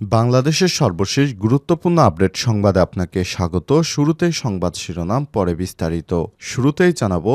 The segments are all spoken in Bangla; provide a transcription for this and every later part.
বাংলাদেশের সর্বশেষ গুরুত্বপূর্ণ আপডেট সংবাদে আপনাকে স্বাগত। শুরুতেই সংবাদ শিরোনাম, পরে বিস্তারিত। শুরুতেই জানাব,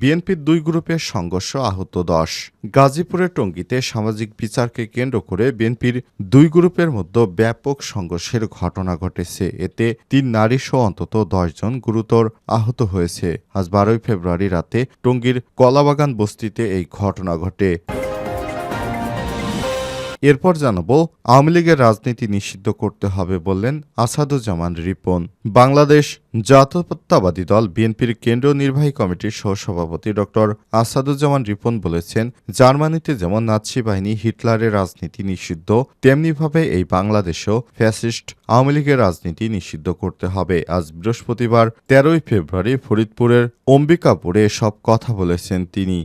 বিএনপির দুই গ্রুপের সংঘর্ষ আহত দশ। গাজীপুরের টঙ্গীতে সামাজিক বিচারকে কেন্দ্র করে বিএনপির দুই গ্রুপের মধ্যে ব্যাপক সংঘর্ষের ঘটনা ঘটেছে। এতে তিন নারী সহ অন্তত দশজন গুরুতর আহত হয়েছে। আজ বারোই ফেব্রুয়ারি রাতে টঙ্গীর কলাবাগান বস্তিতে এই ঘটনা ঘটে। এরপর জানাব, আওয়ামী লীগের রাজনীতি নিষিদ্ধ করতে হবে বললেন আসাদুজ্জামান রিপন। বাংলাদেশ জাতীয়তাবাদী দল বিএনপির কেন্দ্রীয় নির্বাহী কমিটির সহসভাপতি ড. আসাদুজ্জামান রিপন বলেছেন, জার্মানিতে যেমন নাৎসি বাহিনী হিটলারের রাজনীতি নিষিদ্ধ, তেমনিভাবে এই বাংলাদেশেও ফ্যাসিস্ট আওয়ামী লীগের রাজনীতি নিষিদ্ধ করতে হবে। আজ বৃহস্পতিবার তেরোই ফেব্রুয়ারি ফরিদপুরের অম্বিকাপুরে সব কথা বলেছেন তিনি।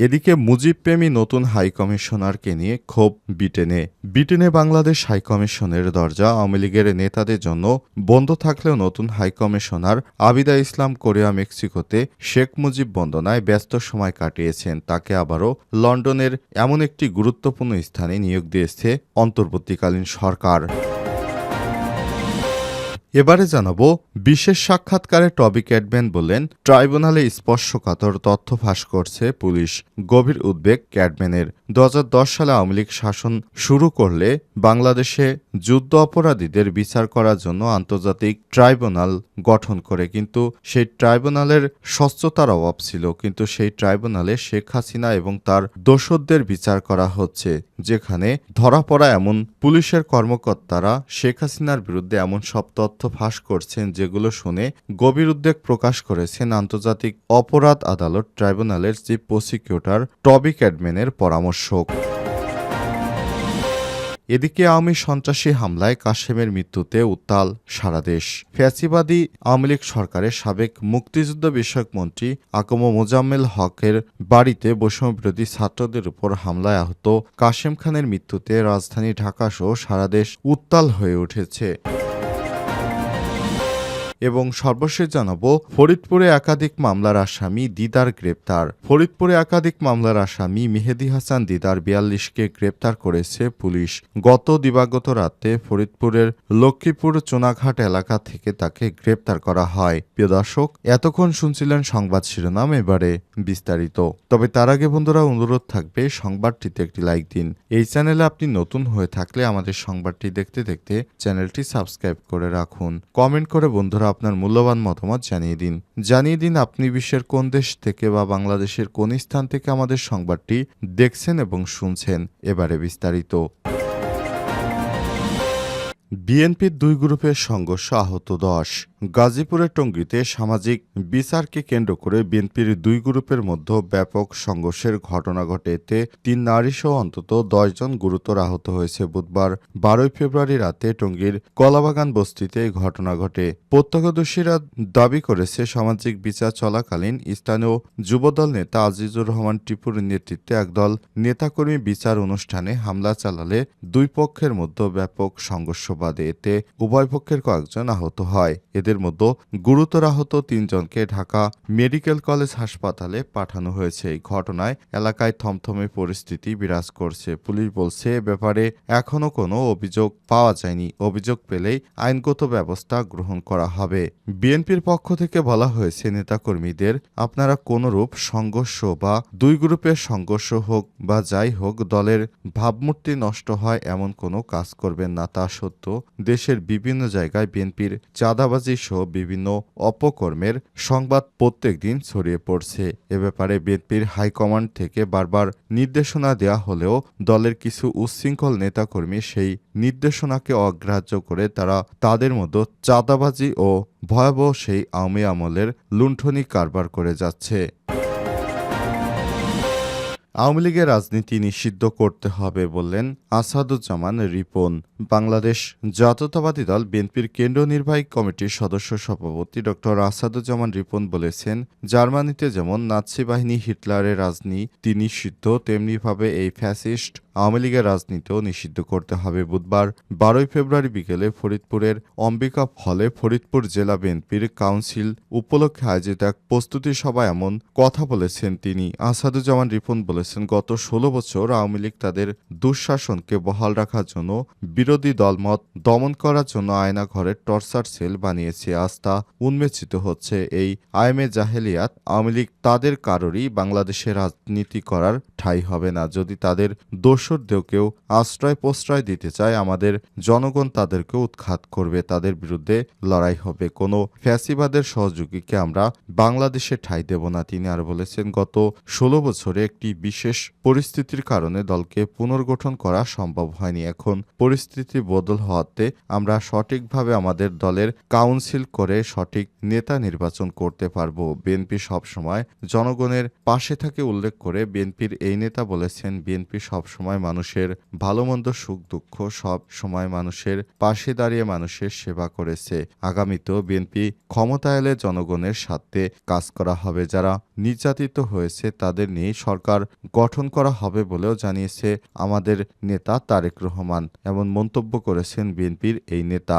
এদিকে মুজিব প্রেমী নতুন হাই কমিশনারকে নিয়ে ক্ষোভ ব্রিটেনে। ব্রিটেনে বাংলাদেশ হাই কমিশনের দরজা আওয়ামী লীগের নেতাদের জন্য বন্ধ থাকলেও নতুন high commissioner Abida Islam Korea, মেক্সিকোতে শেখ মুজিব বন্দনায় ব্যস্ত সময় কাটিয়েছেন। তাকে আবারও লন্ডনের এমন একটি গুরুত্বপূর্ণ স্থানে নিয়োগ দিয়েছে অন্তর্বর্তীকালীন সরকার। এবারে জানাব, বিশেষ সাক্ষাৎকারে টবি ক্যাডম্যান বললেন, ট্রাইব্যুনালে স্পর্শকাতর তথ্য ফাঁস করছে পুলিশ। গভীর উদ্বেগ ক্যাডম্যানের দু হাজার দশ সালে আওয়ামী লীগ শাসন শুরু করলে বাংলাদেশে যুদ্ধ অপরাধীদের বিচার করার জন্য আন্তর্জাতিক ট্রাইব্যুনাল গঠন করে। কিন্তু সেই ট্রাইব্যুনালের স্বচ্ছতার অভাব ছিল। কিন্তু সেই ট্রাইব্যুনালে শেখ হাসিনা এবং তার দোসরদের বিচার করা হচ্ছে, যেখানে ধরা পড়া এমন পুলিশের কর্মকর্তারা শেখ হাসিনার বিরুদ্ধে এমন সব তথ্য ফাঁস করছেন, যেগুলো শুনে গভীর উদ্বেগ প্রকাশ করেছেন আন্তর্জাতিক অপরাধ আদালত ট্রাইব্যুনালের চিফ প্রসিকিউটর টবি ক্যাডম্যানের পরামর্শক এদিকে আওয়ামী সন্ত্রাসী হামলায় কাশেমের মৃত্যুতে উত্তাল সারা দেশ। ফ্যাসিবাদী আওয়ামী লীগ সরকারের সাবেক মুক্তিযুদ্ধ বিষয়ক মন্ত্রী আকম মোজাম্মেল হকের বাড়িতে বৈষম্যবিরোধী ছাত্রদের উপর হামলায় আহত কাশেম খানের মৃত্যুতে রাজধানী ঢাকাসহ সারা দেশ উত্তাল হয়ে উঠেছে। এবং সর্বশেষ জানাব, ফরিদপুরে একাধিক মামলার আসামি দিদার গ্রেপ্তার। ফরিদপুরে একাধিক মামলার আসামি মেহেদি হাসান দিদার বিয়াল্লিশকে গ্রেপ্তার করেছে পুলিশ। গত দিবাগত রাতে ফরিদপুরের লক্ষ্মীপুর চোনাঘাট এলাকা থেকে তাকে গ্রেপ্তার করা হয়। প্রিয় দর্শক, এতক্ষণ শুনছিলেন সংবাদ শিরোনাম, এবারে বিস্তারিত। তবে তার আগে বন্ধুরা, অনুরোধ থাকবে সংবাদটিতে একটি লাইক দিন। এই চ্যানেলে আপনি নতুন হয়ে থাকলে আমাদের সংবাদটি দেখতে দেখতে চ্যানেলটি সাবস্ক্রাইব করে রাখুন। কমেন্ট করে বন্ধুরা আপনার মূল্যবান মতামত জানিয়ে দিন। জানিয়ে দিন আপনি বিশ্বের কোন দেশ থেকে বা বাংলাদেশের কোন স্থান থেকে আমাদের সংবাদটি দেখছেন এবং শুনছেন। এবারে বিস্তারিত। বিএনপির দুই গ্রুপের সংঘর্ষ আহত দশ। গাজীপুরের টঙ্গীতে সামাজিক বিচারকে কেন্দ্র করে বিএনপির দুই গ্রুপের মধ্যে ব্যাপক সংঘর্ষের ঘটনা ঘটে। এতে তিন নারীসহ অন্তত জন গুরুতর আহত হয়েছে। বুধবার বারোই ফেব্রুয়ারি রাতে টঙ্গীর কলাবাগান বস্তিতে ঘটনা ঘটে। প্রত্যক্ষদর্শীরা দাবি করেছে, সামাজিক বিচার চলাকালীন স্থানীয় যুবদল নেতা আজিজুর রহমান টিপুর নেতৃত্বে একদল নেতাকর্মী বিচার অনুষ্ঠানে হামলা চালালে দুই পক্ষের মধ্যে ব্যাপক সংঘর্ষ বাদে এতে উভয় পক্ষের কয়েকজন আহত হয়। এদের মধ্যে গুরুতর আহত তিনজনকে ঢাকা মেডিকেল কলেজ হাসপাতালে পাঠানো হয়েছে। এই ঘটনায় এলাকায় থমথমে পরিস্থিতি বিরাজ করছে। পুলিশ বলছে, এ ব্যাপারে এখনও কোনো অভিযোগ পাওয়া যায়নি। অভিযোগ পেলেই আইনগত ব্যবস্থা গ্রহণ করা হবে। বিএনপির পক্ষ থেকে বলা হয়েছে, নেতাকর্মীদের আপনারা কোনরূপ সংঘর্ষ বা দুই গ্রুপের সংঘর্ষ হোক বা যাই হোক, দলের ভাবমূর্তি নষ্ট হয় এমন কোনো কাজ করবেন না। তা সত্ত্বেও দেশের বিভিন্ন জায়গায় বিএনপির চাঁদাবাজি সহ বিভিন্ন অপকর্মের সংবাদ প্রত্যেক দিন ছড়িয়ে পড়ছে। এ ব্যাপারে বিএনপির হাইকমান্ড থেকে বারবার নির্দেশনা দেওয়া হলেও দলের কিছু উচ্ছৃঙ্খল নেতাকর্মী সেই নির্দেশনাকে অগ্রাহ্য করে তারা তাদের মতো চাঁদাবাজি ও ভয়াবহ সেই আওয়ামী আমলের লুণ্ঠনী কারবার করে যাচ্ছে। আওয়ামী লীগের রাজনীতি নিষিদ্ধ করতে হবে বললেন আসাদুজ্জামান রিপন। বাংলাদেশ জাতীয়তাবাদী দল বিএনপির কেন্দ্রীয় নির্বাহী কমিটির সদস্য সভাপতি ড. আসাদুজ্জামান রিপন বলেছেন, জার্মানিতে যেমন নাৎসি বাহিনী হিটলারের রাজনীতি নিষিদ্ধ, তেমনিভাবে এই ফ্যাসিস্ট আওয়ামী লীগের রাজনীতিও নিষিদ্ধ করতে হবে। বুধবার বারোই ফেব্রুয়ারি বিকেলে ফরিদপুরের অম্বিকা হলে ফরিদপুর জেলা বিএনপির কাউন্সিল উপলক্ষে আয়োজিত এক প্রস্তুতি সভায় এমন কথা বলেছেন তিনি। আসাদুজ্জামান রিপন বলেছেন, গত ষোলো বছর আওয়ামী লীগ তাদের দুঃশাসনকে বহাল রাখার জন্য বিরোধী দলমত দমন করার জন্য আয়না ঘরের টর্চার সেল বানিয়েছে। আস্থা উন্মেচিত হচ্ছে। এই আইমে জাহেলিয়াত আওয়ামী লীগ তাদের কারোরই বাংলাদেশে রাজনীতি করার ঠাঁই হবে না। যদি তাদের দোসরদেরও কেউ আশ্রয় প্রশ্রয় দিতে চায়, আমাদের জনগণ তাদেরকে উৎখাত করবে, তাদের বিরুদ্ধে লড়াই হবে। কোনো ফ্যাসিবাদের সহযোগীকে আমরা বাংলাদেশে ঠাঁই দেব না, তিনি আর বলেছেন, গত ষোলো বছরে একটি বিশেষ পরিস্থিতির কারণে দলকে পুনর্গঠন করা সম্ভব হয়নি। এখন পরিস্থিতি বদল হওয়াতে আমরা সঠিকভাবে আমাদের দলের কাউন্সিল করে সঠিক নেতা নির্বাচন করতে পারব। বিএনপি সবসময় জনগণের পাশে থাকে, উল্লেখ করে বিএনপির এই নেতা বলেছেন বিএনপি সবসময় মানুষের ভালো মন্দ সুখ দুঃখ সব সময় মানুষের পাশে দাঁড়িয়ে মানুষের সেবা করেছে। আগামীতেও বিএনপি ক্ষমতা এলে জনগণের স্বার্থে কাজ করা হবে। যারা নির্যাতিত হয়েছে তাদের নিয়ে সরকার গঠন করা হবে বলেও জানিয়েছে আমাদের নেতা তারেক রহমান। এমন মন্তব্য করেছেন বিএনপির এই নেতা।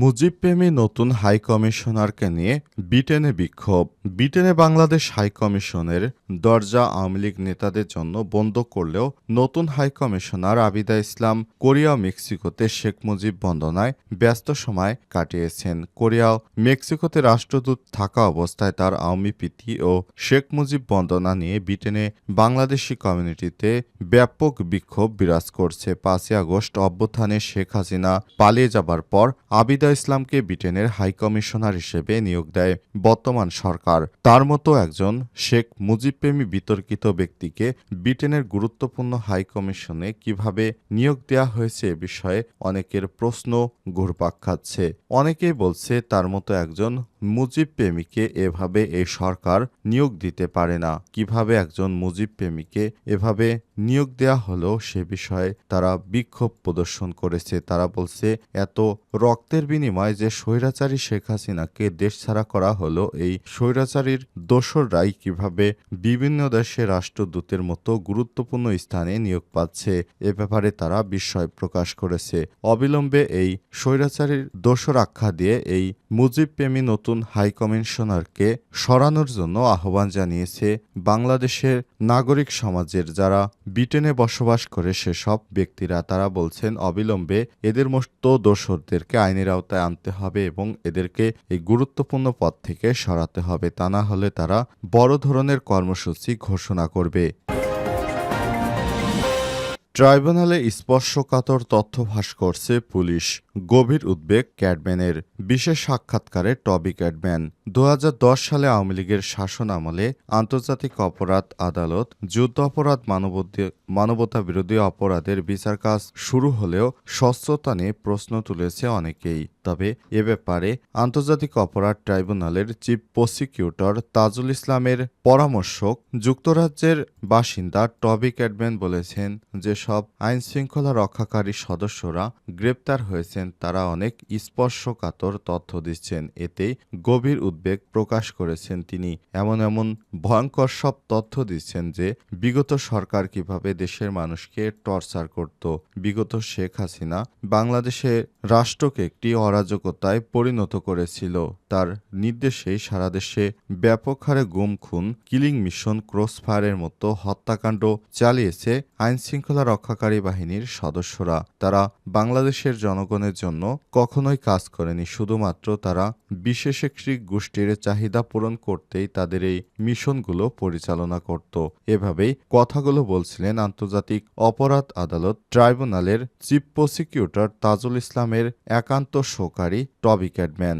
মুজিব প্রেমী নতুন হাই কমিশনারকে নিয়ে ব্রিটেনে বিক্ষোভ। ব্রিটেনে বাংলাদেশ হাই কমিশনের দরজা আওয়ামী লীগ নেতাদের জন্য বন্ধ করলেও নতুন high commissioner Abida Islam Korea মেক্সিকোতে শেখ মুজিব বন্দনায় ব্যস্ত সময় কাটিয়েছেন। কোরিয়া মেক্সিকোতে রাষ্ট্রদূত থাকা অবস্থায় তার আওয়ামী প্রীতি ও শেখ মুজিব বন্দনা নিয়ে ব্রিটেনে বাংলাদেশি কমিউনিটিতে ব্যাপক বিক্ষোভ বিরাজ করছে। পাঁচই আগস্ট অভ্যুত্থানে শেখ হাসিনা পালিয়ে যাবার পর আবিদা ইসলামকে ব্রিটেনের হাই কমিশনার হিসেবে নিয়োগ দেয় বর্তমান সরকার। তার মতো একজন শেখ মুজিবপ্রেমী বিতর্কিত ব্যক্তিকে ব্রিটেনের গুরুত্বপূর্ণ হাই কমিশনে কীভাবে নিয়োগ দেওয়া হয়েছে এ বিষয়ে অনেকের প্রশ্ন ঘুরপাক খাচ্ছে। অনেকেই বলছে তার মতো একজন মুজিব প্রেমীকে এভাবে এই সরকার নিয়োগ দিতে পারে না। কীভাবে একজন মুজিব প্রেমীকে এভাবে নিয়োগ দেয়া হলো সে বিষয়ে তারা বিক্ষোভ প্রদর্শন করেছে। তারা বলছে, এত রক্তের বিনিময়ে যে স্বৈরাচারী শেখ হাসিনাকে দেশ ছাড়া করা হলো, এই স্বৈরাচারীর দোসররাই কীভাবে বিভিন্ন দেশে রাষ্ট্রদূতের মতো গুরুত্বপূর্ণ স্থানে নিয়োগ পাচ্ছে, এ ব্যাপারে তারা বিস্ময় প্রকাশ করেছে। অবিলম্বে এই স্বৈরাচারীর দোসর আখ্যা দিয়ে এই মুজিব প্রেমী নতুন হাই কমিশনারকে সরানোর জন্য আহ্বান জানিয়েছে বাংলাদেশের নাগরিক সমাজের যারা ব্রিটেনে বসবাস করে সেসব ব্যক্তিরা। তারা বলছেন, অবিলম্বে এদের মতো দোসরদেরকে আইনের আওতায় আনতে হবে এবং এদেরকে এই গুরুত্বপূর্ণ পদ থেকে সরাতে হবে। তা না হলে তারা বড় ধরনের কর্মসূচি ঘোষণা করবে। ট্রাইব্যুনালে স্পর্শকাতর তথ্য ফাঁস করছে পুলিশ। গভীর উদ্বেগ ক্যাডম্যানের বিশেষ সাক্ষাৎকারে টবি ক্যাডম্যান দু হাজার দশ সালে আওয়ামী লীগের শাসন আমলে আন্তর্জাতিক অপরাধ আদালত যুদ্ধ অপরাধ মানবতা বিরোধী অপরাধের বিচার কাজ শুরু হলেও স্বচ্ছতা নিয়ে প্রশ্ন তুলেছে অনেকেই। তবে এ ব্যাপারে আন্তর্জাতিক অপরাধ ট্রাইব্যুনালের চিফ প্রসিকিউটর তাজুল ইসলামের পরামর্শক যুক্তরাজ্যের বাসিন্দা টবি ক্যাডম্যান বলেছেন যে সব আইন শৃঙ্খলা রক্ষাকারী সদস্যরা গ্রেপ্তার হয়েছেন তারা অনেক স্পর্শকাতর তথ্য দিচ্ছেন। এতে গভীর উদ্বেগ প্রকাশ করেছেন তিনি। এমন এমন ভয়ঙ্কর সব তথ্য দিচ্ছেন যে, বিগত সরকার কীভাবে দেশের মানুষকে টর্চার করত। বিগত শেখ হাসিনা বাংলাদেশে রাষ্ট্রকে একটি অরাজকতায় পরিণত করেছিল। তার নির্দেশেই সারা দেশে ব্যাপক হারে গুম, খুন, কিলিং মিশন, ক্রসফায়ারের মতো হত্যাকাণ্ড চালিয়েছে আইন শৃঙ্খলা রক্ষাকারী বাহিনীর সদস্যরা। তারা বাংলাদেশের জনগণের জন্য কখনোই কাজ করেনি। শুধুমাত্র তারা বিশেষ একটি গোষ্ঠীর চাহিদা পূরণ করতেই তাদের এই মিশনগুলো পরিচালনা করত। এভাবেই কথাগুলো বলছিলেন আন্তর্জাতিক অপরাধ আদালত ট্রাইব্যুনালের চিফ প্রসিকিউটর তাজুল ইসলামের একান্ত সহকারী টবি ক্যাডম্যান